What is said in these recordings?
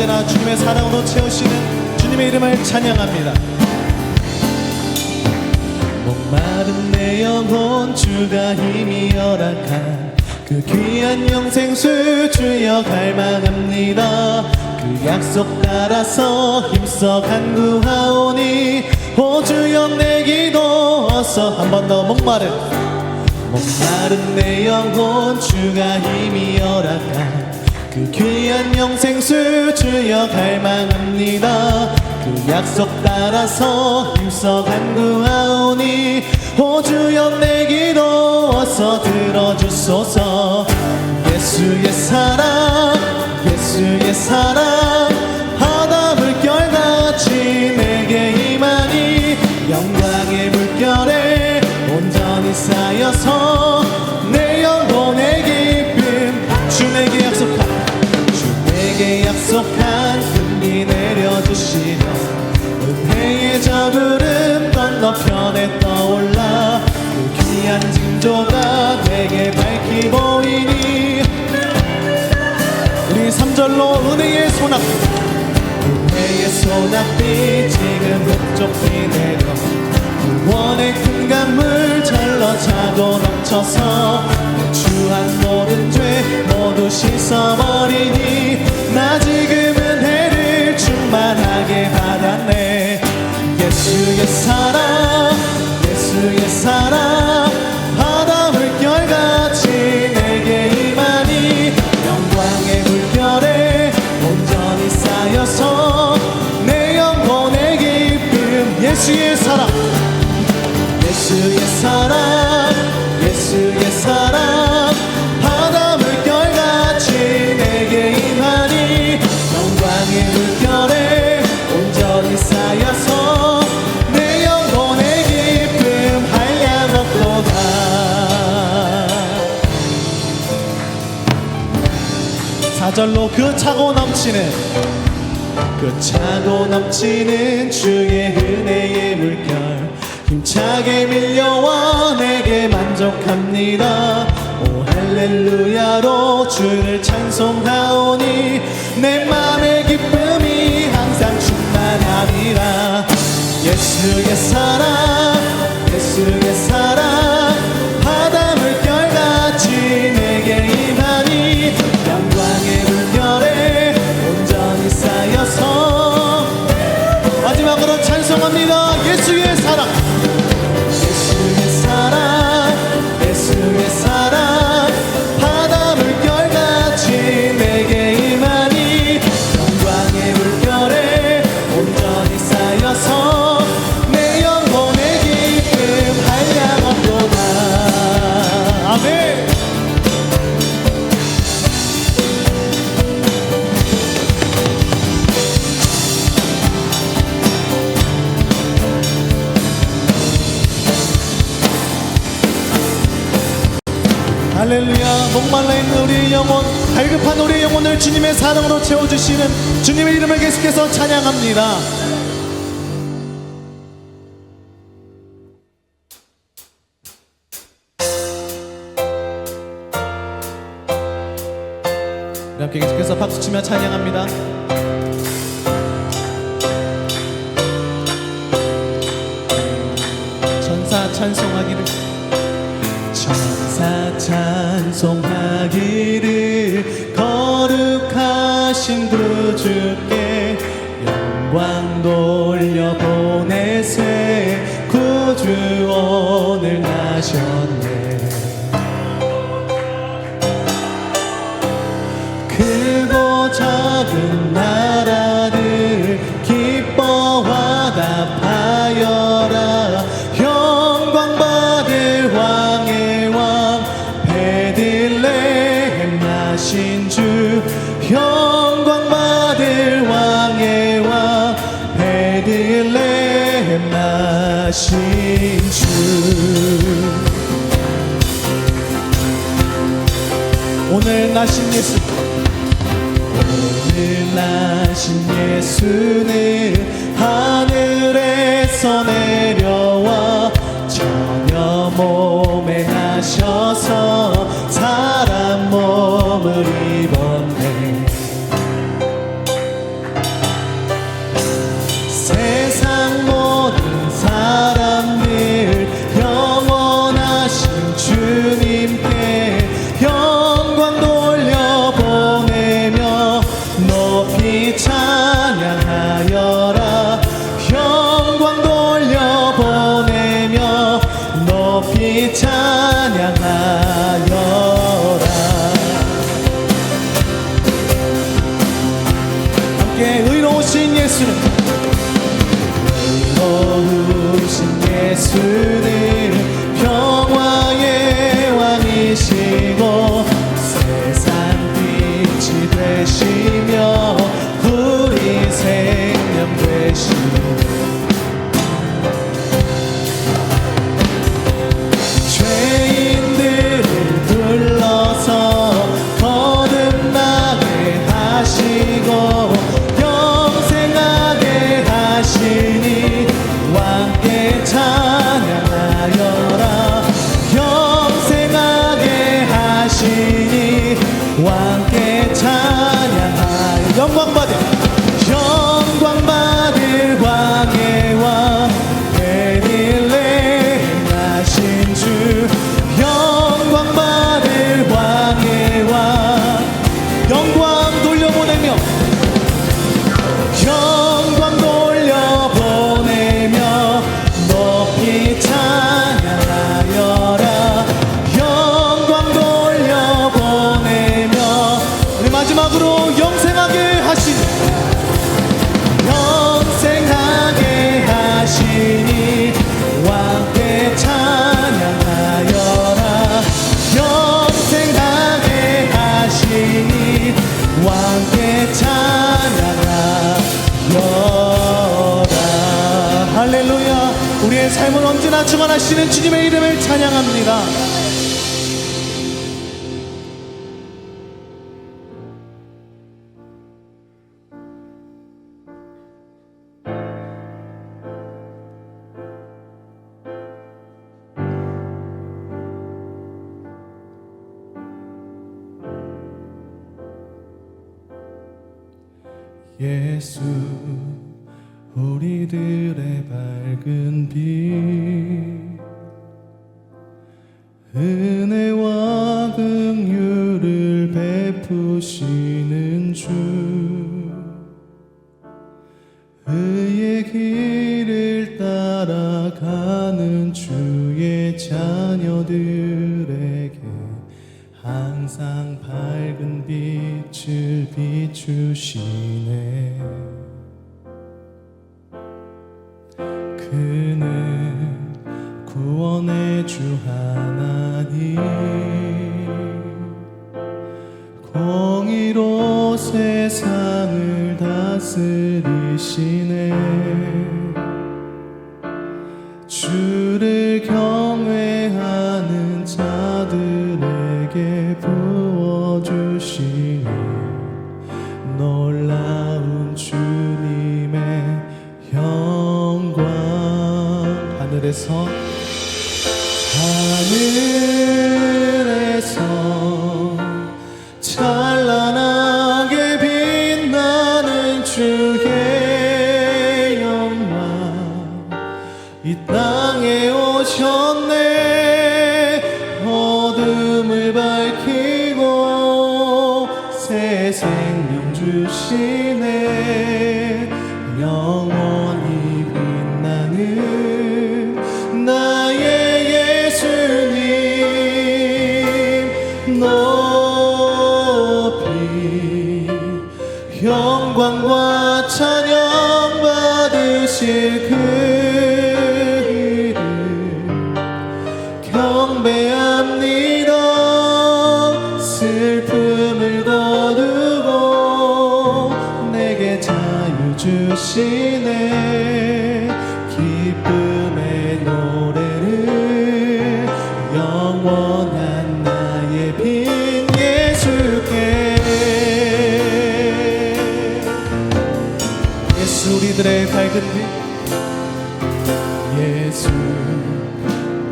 언제나 주님의 사랑으로 채우시는 주님의 이름을 찬양합니다. 목마른 내 영혼 주가 힘이 허락한 그 귀한 영생수 주여 갈망합니다 그 약속 따라서 힘써 간구하오니 오 주여 내 기도 어서 한 번 더 목마른 목마른 내 영혼 주가 힘이 허락한 그 귀한 영생수 주여 갈망합니다. 그 약속 따라서 힘써 간구하오니 오 주여 내 기도 어서 들어주소서. 예수의 사랑 예수의 사랑 소낙비 지금 흑쪽비 내려. 구원의 큰 강물 절로 차고 넘쳐서 주한 모든 죄 모두 씻어버리니 나 지금 은혜를 충만하게 받았네. 예수의 사랑 예수의 사랑. 예수의 사랑 예수의 사랑. 바다 물결같이 내게 임하니 영광의 물결에 온전히 쌓여서 내 영혼의 기쁨 한량없도다. 사절로 그 차고 넘치는 그 차고 넘치는 주의 물결 힘차게 밀려와 내게 만족합니다. 오 할렐루야로 주를 찬송하오니 내 맘의 기쁨이 항상 충만하리라 예수의 사랑 예수의 사랑 바다 물결같이 내게 임하니 영광의 물결에 온전히 쌓여서 마지막으로 찬송합니다. 예수의 사랑 할렐루야. 목말라 있는 우리의 영혼 갈급한 우리의 영혼을 주님의 사랑으로 채워주시는 주님의 이름을 계속해서 찬양합니다. 함께 계속해서 박수치며 찬양합니다. 천사 찬송하기를 찬송하기를 거룩하신 그 주 오늘 주관하시는 주님의 이름을 찬양합니다. 예수 우리들의 밝은 빛 따라가는 주의 자녀들에게 항상 밝은 빛을 비추시 경외하는 자들에게 부어주시니 놀라운 주님의 영광. 하늘에서 하늘에서 찬란하게 빛나는 주의 영광. 이 땅에 오셨네. 어둠을 밝히고 새 생명 주시네. 영원히 빛나는 나의 예수님. 높이 영광과 찬양 받으실 그 주시네 기쁨의 노래를 영원한 나의 빈 예수께. 예수 우리들의 밝은 빛. 예수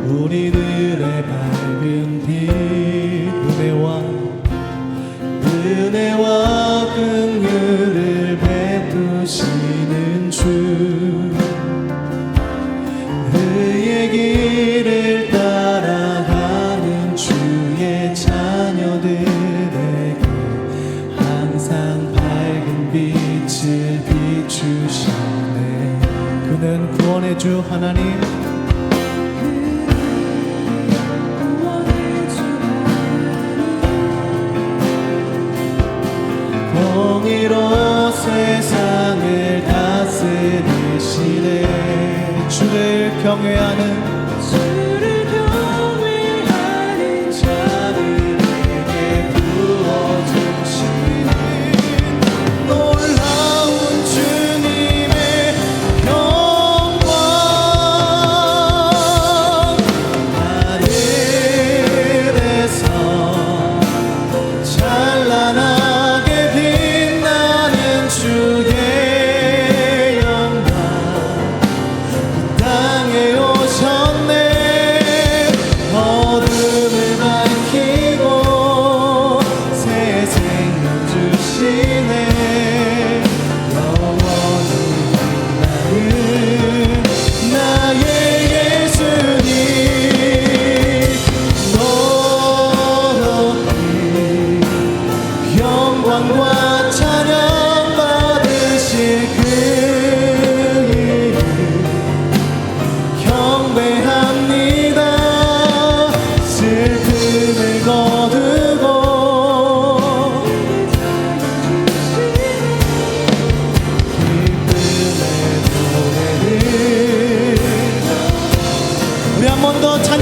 우리들의 밝은 빛 구원의 주 하나님. 공의로 세상을 다스리시네. 주를 경외하는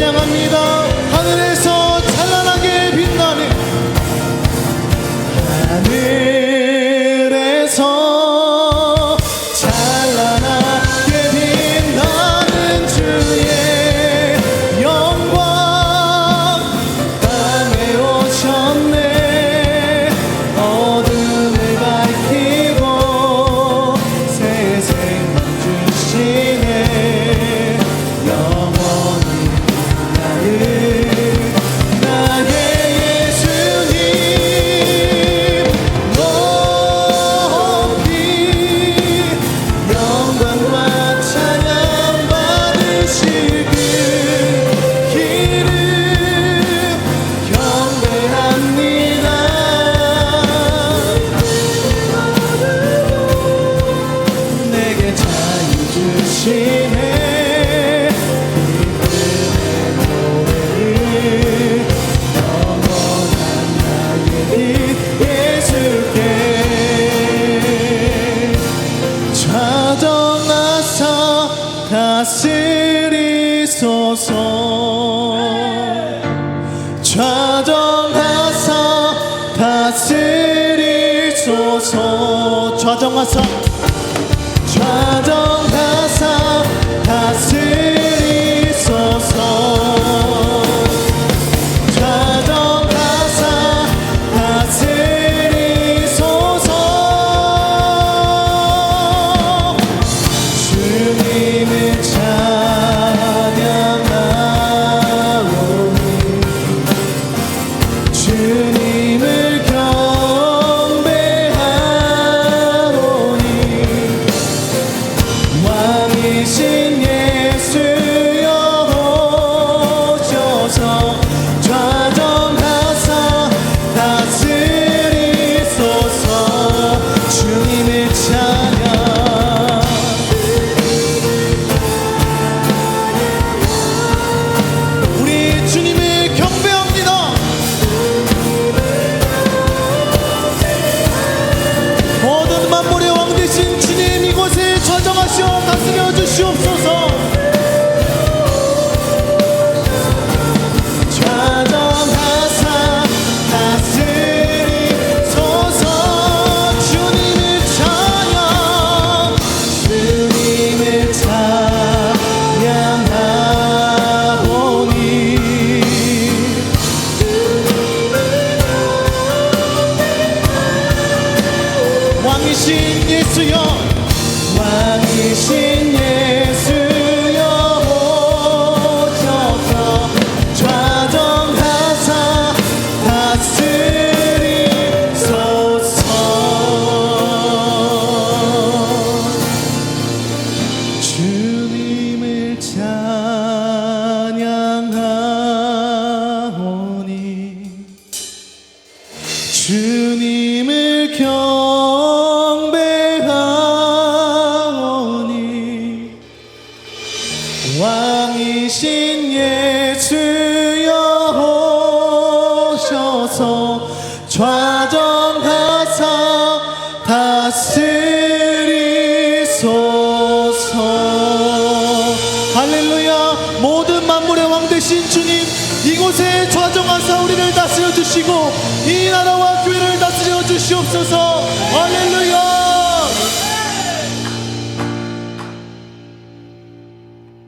찬양합니다. 다스리소서. 좌정하사 다스리소서. 좌정하사 往一心里去。